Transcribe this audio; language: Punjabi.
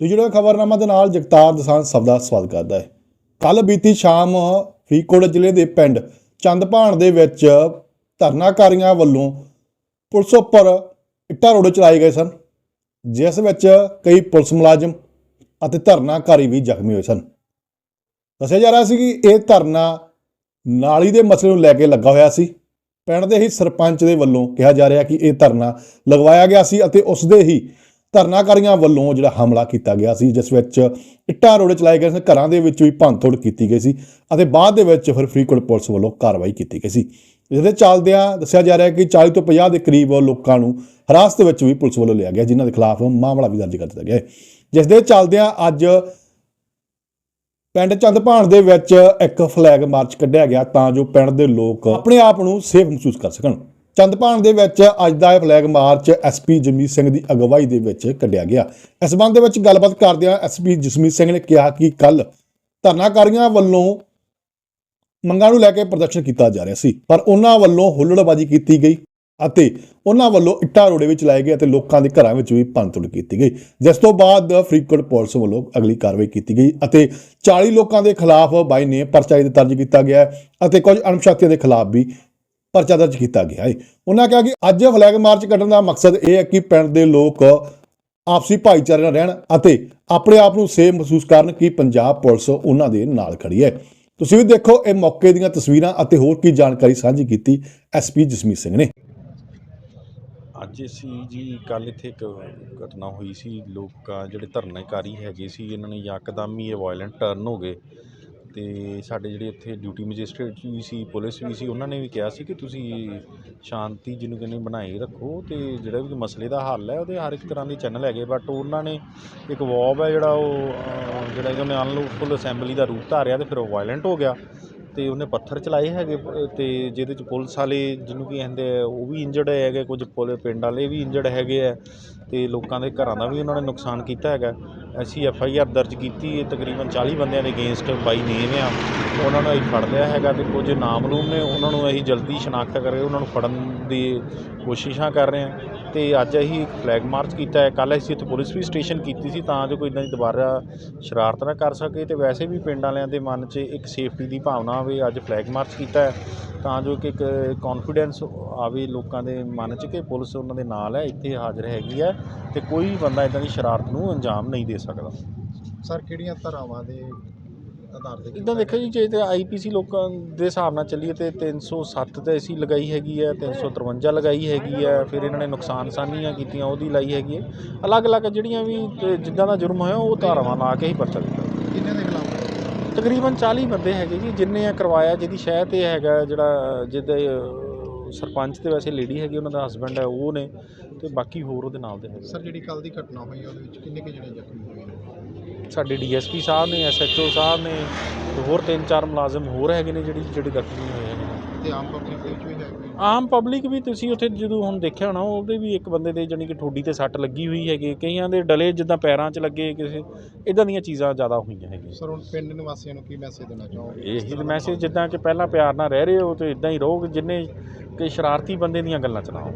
ਤੇ ਜਿਹੜਾ ਖਬਰਨਾਮਾ ਦੇ ਨਾਲ ਜਗਤਾਰ ਦਸਾਂ ਸਭ ਦਾ ਸਵਾਗਤ ਕਰਦਾ ਹੈ। ਕੱਲ ਬੀਤੀ ਸ਼ਾਮ ਫਰੀਦਕੋਟ ਜ਼ਿਲ੍ਹੇ ਦੇ ਪਿੰਡ ਚੰਦਪਾਣ ਦੇ ਵਿੱਚ ਧਰਨਾਕਾਰੀਆਂ ਵੱਲੋਂ ਪੁਲਿਸ ਉੱਪਰ ਇੱਟਾਂ ਰੋੜੇ ਚਲਾਏ ਗਏ ਸਨ, ਜਿਸ ਵਿੱਚ ਕਈ ਪੁਲਿਸ ਮੁਲਾਜ਼ਮ ਅਤੇ ਧਰਨਾਕਾਰੀ ਵੀ ਜ਼ਖਮੀ ਹੋਏ ਸਨ। ਦੱਸਿਆ ਜਾ ਰਿਹਾ ਸੀ ਕਿ ਇਹ ਧਰਨਾ ਨਾਲੀ ਦੇ ਮਸਲੇ ਨੂੰ ਲੈ ਕੇ ਲੱਗਾ ਹੋਇਆ ਸੀ। ਪਿੰਡ ਦੇ ਹੀ ਸਰਪੰਚ ਦੇ ਵੱਲੋਂ ਕਿਹਾ ਜਾ ਰਿਹਾ ਕਿ ਇਹ ਧਰਨਾ ਲਗਵਾਇਆ ਗਿਆ ਸੀ ਅਤੇ ਉਸ ਦੇ ਹੀ ਧਰਨਾਕਾਰੀਆਂ ਵੱਲੋਂ ਜਿਹੜਾ ਹਮਲਾ ਕੀਤਾ ਗਿਆ ਸੀ, ਜਿਸ ਵਿੱਚ ਇੱਟਾਂ ਰੋੜੇ ਚਲਾਏ ਗਏ ਸਨ ਘਰਾਂ ਦੇ ਵਿੱਚ ਵੀ ਭੰਨਤੋੜ ਕੀਤੀ ਗਈ ਸੀ ਅਤੇ ਬਾਅਦ ਦੇ ਵਿੱਚ ਫਿਰ ਫਰੀਦਕੋਟ ਪੁਲਿਸ ਵੱਲੋਂ ਕਾਰਵਾਈ ਕੀਤੀ ਗਈ ਸੀ। ਜਿਹਦੇ ਚੱਲਦਿਆਂ ਦੱਸਿਆ ਜਾ ਰਿਹਾ ਹੈ ਕਿ 40 ਤੋਂ 50 ਦੇ ਕਰੀਬ ਲੋਕਾਂ ਨੂੰ ਹਿਰਾਸਤ ਵਿੱਚ ਵੀ ਪੁਲਿਸ ਵੱਲੋਂ ਲਿਆ ਗਿਆ, ਜਿਨ੍ਹਾਂ ਦੇ ਖਿਲਾਫ ਮਾਮਲਾ ਵੀ ਦਰਜ ਕਰ ਦਿੱਤਾ ਗਿਆ ਹੈ। ਜਿਸ ਦੇ ਚੱਲਦਿਆਂ ਅੱਜ ਪਿੰਡ ਚੰਦਪਾਣ ਦੇ ਵਿੱਚ ਇੱਕ ਫਲੈਗ ਮਾਰਚ ਕੱਢਿਆ ਗਿਆ ਤਾਂ ਜੋ ਪਿੰਡ ਦੇ ਲੋਕ ਆਪਣੇ ਆਪ ਨੂੰ ਸੇਫ ਮਹਿਸੂਸ ਕਰ ਸਕਣ। ਚੰਦਪਾਣ ਦੇ ਵਿੱਚ ਅੱਜ ਦਾ ਇਹ flag march SP Jamit Singh ਦੀ ਅਗਵਾਈ ਦੇ ਵਿੱਚ ਕੱਢਿਆ ਗਿਆ। ਇਸ ਸੰਬੰਧ ਦੇ ਵਿੱਚ ਗੱਲਬਾਤ ਕਰਦਿਆਂ ਐਸਪੀ ਜਸਮੀਤ ਸਿੰਘ ਨੇ ਕਿਹਾ ਕਿ ਕੱਲ ਧਰਨਾਕਾਰੀਆਂ ਵੱਲੋਂ ਮੰਗਾਂ ਨੂੰ ਲੈ ਕੇ ਪ੍ਰਦਰਸ਼ਨ ਕੀਤਾ ਜਾ ਰਿਹਾ ਸੀ, ਪਰ ਉਹਨਾਂ ਵੱਲੋਂ ਹੁੱਲੜਬਾਜ਼ੀ ਕੀਤੀ ਗਈ ਅਤੇ ਉਹਨਾਂ ਵੱਲੋਂ ਇੱਟਾਂ ਰੋੜੇ ਵਿੱਚ ਲਾਏ ਗਏ ਅਤੇ ਲੋਕਾਂ ਦੇ ਘਰਾਂ ਵਿੱਚ ਵੀ ਭੰਨਤੋੜ ਕੀਤੀ ਗਈ। ਜਿਸ ਤੋਂ ਬਾਅਦ ਫਰੀਦਕੋਟ ਪੁਲਿਸ ਵੱਲੋਂ ਅਗਲੀ ਕਾਰਵਾਈ ਕੀਤੀ ਗਈ ਅਤੇ 40 ਲੋਕਾਂ ਦੇ ਖਿਲਾਫ ਬਾਈ ਨੇ ਪਰਚਾ ਦਰਜ ਕੀਤਾ ਗਿਆ ਅਤੇ ਕੁਝ ਅਣਪਛਾਤੀਆਂ ਦੇ ਖਿਲਾਫ ਵੀ ਪਰਚਾ ਦਰਜ ਕੀਤਾ ਗਿਆ ਹੈ ਉਹਨਾਂ ਕਿਹਾ ਕਿ ਅੱਜ ਫਲੈਗ ਮਾਰਚ ਕੱਢਣ ਦਾ ਮਕਸਦ ਇਹ ਹੈ ਕਿ ਪਿੰਡ ਦੇ ਲੋਕ ਆਪਸੀ ਭਾਈਚਾਰੇ ਨਾਲ ਰਹਿਣ ਅਤੇ ਆਪਣੇ ਆਪ ਨੂੰ ਸੇਫ ਮਹਿਸੂਸ ਕਰਨ ਕਿ ਪੰਜਾਬ ਪੁਲਿਸ ਉਹਨਾਂ ਦੇ ਨਾਲ ਖੜੀ ਹੈ। ਤੁਸੀਂ ਵੀ ਦੇਖੋ, ਇਹ ਮੌਕੇ ਦੀਆਂ ਤਸਵੀਰਾਂ ਅਤੇ ਹੋਰ ਕੀ ਜਾਣਕਾਰੀ ਸਾਂਝੀ ਕੀਤੀ ਐਸਪੀ ਜਸਮੀਤ ਸਿੰਘ ਨੇ। ਅੱਜ ਅਸੀਂ ਜੀ ਕੱਲ ਇੱਥੇ ਇੱਕ ਘਟਨਾ ਹੋਈ ਸੀ। ਲੋਕਾਂ ਜਿਹੜੇ ਧਰਨਾਕਾਰੀ ਹੈਗੇ ਸੀ, ਇਹਨਾਂ ਨੇ ਯਕਦਮ ਹੀ ਇਹ ਵਾਇਲੈਂਟ ਟਰਨ ਹੋ ਗਏ। ਅਤੇ ਸਾਡੇ ਜਿਹੜੇ ਇੱਥੇ ਡਿਊਟੀ ਮੈਜਿਸਟਰੇਟ ਵੀ ਸੀ ਪੁਲਿਸ ਵੀ ਸੀ ਉਹਨਾਂ ਨੇ ਵੀ ਕਿਹਾ ਸੀ ਕਿ ਤੁਸੀਂ ਸ਼ਾਂਤੀ ਜਿਹਨੂੰ ਕਹਿੰਦੇ ਬਣਾਈ ਰੱਖੋ ਅਤੇ ਜਿਹੜਾ ਵੀ ਮਸਲੇ ਦਾ ਹੱਲ ਹੈ ਉਹਦੇ ਹਰ ਇੱਕ ਤਰ੍ਹਾਂ ਦੇ ਚੈਨਲ ਹੈਗੇ ਬਟ ਉਹਨਾਂ ਨੇ ਇੱਕ ਵੌਬ ਹੈ ਜਿਹੜਾ ਉਹ ਅਹ, ਜਿਹੜਾ ਉਹਨੇ ਅਨਲੂਫੁਲ ਅਸੈਂਬਲੀ ਦਾ ਰੂਪ ਧਾਰਿਆ ਅਤੇ ਫਿਰ ਉਹ ਵਾਇਲੈਂਟ ਹੋ ਗਿਆ। ਤੇ ਉਹਨੇ ਪੱਥਰ ਚਲਾਏ ਹੈਗੇ ਪ- ਤੇ ਜਿਹਦੇ ਚ ਪੁਲਿਸ ਵਾਲੇ ਜਿਹਨੂੰ ਕੀ ਕਹਿੰਦੇ ਆ, ਉਹ ਵੀ ਇੰਜਰਡ ਹੈਗੇ, ਕੁਝ ਪੁਲ ਪਿੰਡ ਵਾਲੇ ਵੀ ਇੰਜਰਡ ਹੈਗੇ ਆ, ਤੇ ਲੋਕਾਂ ਦੇ ਘਰਾਂ ਦਾ ਵੀ ਉਹਨਾਂ ਨੇ ਨੁਕਸਾਨ ਕੀਤਾ ਹੈਗਾ। ਅਸੀਂ ਐਫ ਆਈ ਆਰ ਦਰਜ ਕੀਤੀ ਹੈ ਤਕਰੀਬਨ 40 ਬੰਦਿਆਂ ਦੇ ਅਗੇਂਸਟ ਬਾਈ ਨੇਮ ਆ। ਉਹਨਾਂ ਨੂੰ ਅਸੀਂ ਫੜ ਲਿਆ ਹੈਗਾ ਤੇ ਕੁਝ ਨਾਮਲੂਮ ਨੇ, ਉਹਨਾਂ ਨੂੰ ਅਸੀਂ ਜਲਦੀ ਸ਼ਨਾਖਤ ਕਰਕੇ ਉਹਨਾਂ ਨੂੰ ਫੜਨ ਦੀ ਕੋਸ਼ਿਸ਼ਾਂ ਕਰ ਰਹੇ ਹਾਂ ਤੇ ਅੱਜ ਅਸੀਂ ਇੱਕ ਫਲੈਗ ਮਾਰਚ ਕੀਤਾ ਹੈ। ਕੱਲ੍ਹ ਅਸੀਂ ਇੱਥੇ ਪੁਲਿਸ ਵੀ ਸਟੇਸ਼ਨ ਕੀਤੀ ਸੀ ਤਾਂ ਜੋ ਕੋਈ ਇਦਾਂ ਦੀ ਦੁਬਾਰਾ ਸ਼ਰਾਰਤ ਨਾ ਕਰ ਸਕੇ ਤੇ ਵੈਸੇ ਵੀ ਪਿੰਡ ਵਾਲਿਆਂ ਦੇ ਮਨ 'ਚ ਇੱਕ ਸੇਫਟੀ ਦੀ ਭਾਵਨਾ ਆਵੇ ਅੱਜ ਫਲੈਗ ਮਾਰਚ ਕੀਤਾ ਹੈ। ਤਾਂ ਜੋ ਕਿ ਇੱਕ ਕੌਨਫੀਡੈਂਸ ਆਵੇ ਲੋਕਾਂ ਦੇ ਮਨ 'ਚ ਕਿ ਪੁਲਿਸ ਉਹਨਾਂ ਦੇ ਨਾਲ ਹੈ, ਇੱਥੇ ਹਾਜ਼ਰ ਹੈਗੀ ਹੈ ਤੇ ਕੋਈ ਬੰਦਾ ਇਦਾਂ ਦੀ ਸ਼ਰਾਰਤ ਨੂੰ ਅੰਜਾਮ ਨਹੀਂ ਦੇ ਸਕਦਾ। ਸਰ, ਕਿਹੜੀਆਂ ਧਾਰਾਵਾਂ ਦੇ ਆਧਾਰ ਤੇ ਇਦਾਂ ਦੇਖੋ ਜੀ ਜੇ ਤੇ ਆਈਪੀਸੀ ਲੋਕਾਂ ਦੇ ਹਿਸਾਬ ਨਾਲ ਚੱਲੀਏ ਤੇ 307 ਤੇ ਅਸੀਂ ਲਗਾਈ ਹੈਗੀ ਹੈ 353 ਲਗਾਈ ਹੈਗੀ ਹੈ ਫਿਰ ਇਹਨਾਂ ਨੇ ਨੁਕਸਾਨ ਸਾਨੀਆਂ ਕੀਤੀਆਂ ਉਹਦੀ ਲਾਈ ਹੈਗੀ ਹੈ ਅਲੱਗ-ਅਲੱਗ ਜਿਹੜੀਆਂ ਵੀ ਤੇ ਜਿੱਦਾਂ ਦਾ ਜੁਰਮ ਹੋਇਆ ਉਹ ਧਾਰਾਵਾਂ ਲਾ ਕੇ ਹੀ ਪਰਚਾ ਦਿੱਤਾ। ਕਿਹਨਾਂ ਦੇ ਖਿਲਾਫ? ਤਕਰੀਬਨ 40 ਬੰਦੇ ਹੈਗੇ ਜੀ ਜਿੰਨੇ ਆ ਕਰਵਾਇਆ ਜਿਹਦੀ ਸ਼ਹਿ ਤੇ ਹੈਗਾ ਜਿਹੜਾ ਜਿਹਦੇ ਸਰਪੰਚ ਤੇ ਵੈਸੇ ਲੇਡੀ ਹੈਗੀ ਉਹਨਾਂ ਦਾ ਹਸਬੰਡ ਹੈ ਉਹ ਨੇ ਤੇ ਬਾਕੀ ਹੋਰ ਉਹਦੇ ਨਾਲ ਦੇ ਹੈਗੇ। ਸਰ ਜਿਹੜੀ ਕੱਲ ਦੀ ਘਟਨਾ ਹੋਈ ਉਹਦੇ ਵਿੱਚ ਕਿੰਨੇ ਕੁ ਜਿਹੜੇ ਜ਼ਖਮੀ ਹੋਏ ਨੇ? ਸਾਡੇ ਡੀਐਸਪੀ ਸਾਹਿਬ ਨੇ ਐਸਐਚਓ ਸਾਹਿਬ ਨੇ ਹੋਰ ਤਿੰਨ ਚਾਰ ਮੁਲਾਜ਼ਮ ਹੋਰ ਹੈਗੇ ਨੇ ਜਿਹੜੀ ਜਿਹੜੇ ਜ਼ਖਮੀ ਹੋਏ ਹੈਗੇ ਨੇ। ਤੇ ਆਮ ਪਬਲਿਕ ਵਿੱਚ ਵੀ ਹੈ ਕੋਈ ਆਮ ਪਬਲਿਕ ਵੀ ਤੁਸੀਂ ਉੱਥੇ ਜਦੋਂ ਹੁਣ ਦੇਖਿਆ ਹੋਣਾ ਉਹਦੇ ਵੀ ਇੱਕ ਬੰਦੇ ਦੇ ਜਾਣੀ ਕਿ ਠੋਡੀ ਤੇ ਸੱਟ ਲੱਗੀ ਹੋਈ ਹੈਗੀ ਕਈਆਂ ਦੇ ਡਲੇ ਜਿੱਦਾਂ ਪੈਰਾਂ 'ਚ ਲੱਗੇ ਕਿਸੇ ਇਦਾਂ ਦੀਆਂ ਚੀਜ਼ਾਂ ਜ਼ਿਆਦਾ ਹੋਈਆਂ ਹੈਗੀਆਂ। ਸਰ ਹੁਣ ਪਿੰਡ ਨਿਵਾਸੀਆਂ ਨੂੰ ਕੀ ਮੈਸੇਜ ਦੇਣਾ ਚਾਹੋਗੇ? ਇਹੀ ਮੈਸੇਜ ਜਿੱਦਾਂ ਕਿ ਪਹਿਲਾਂ ਪਿਆਰ ਨਾਲ ਰਹਿ ਰਹੇ ਹੋ ਤੇ ਇਦਾਂ ਹੀ ਰਹੋਗੇ ਜਿੰਨੇ ਕਿ ਸ਼ਰਾਰਤੀ ਬੰਦੇ ਦੀਆਂ ਗੱਲਾਂ ਚਲਾਓ।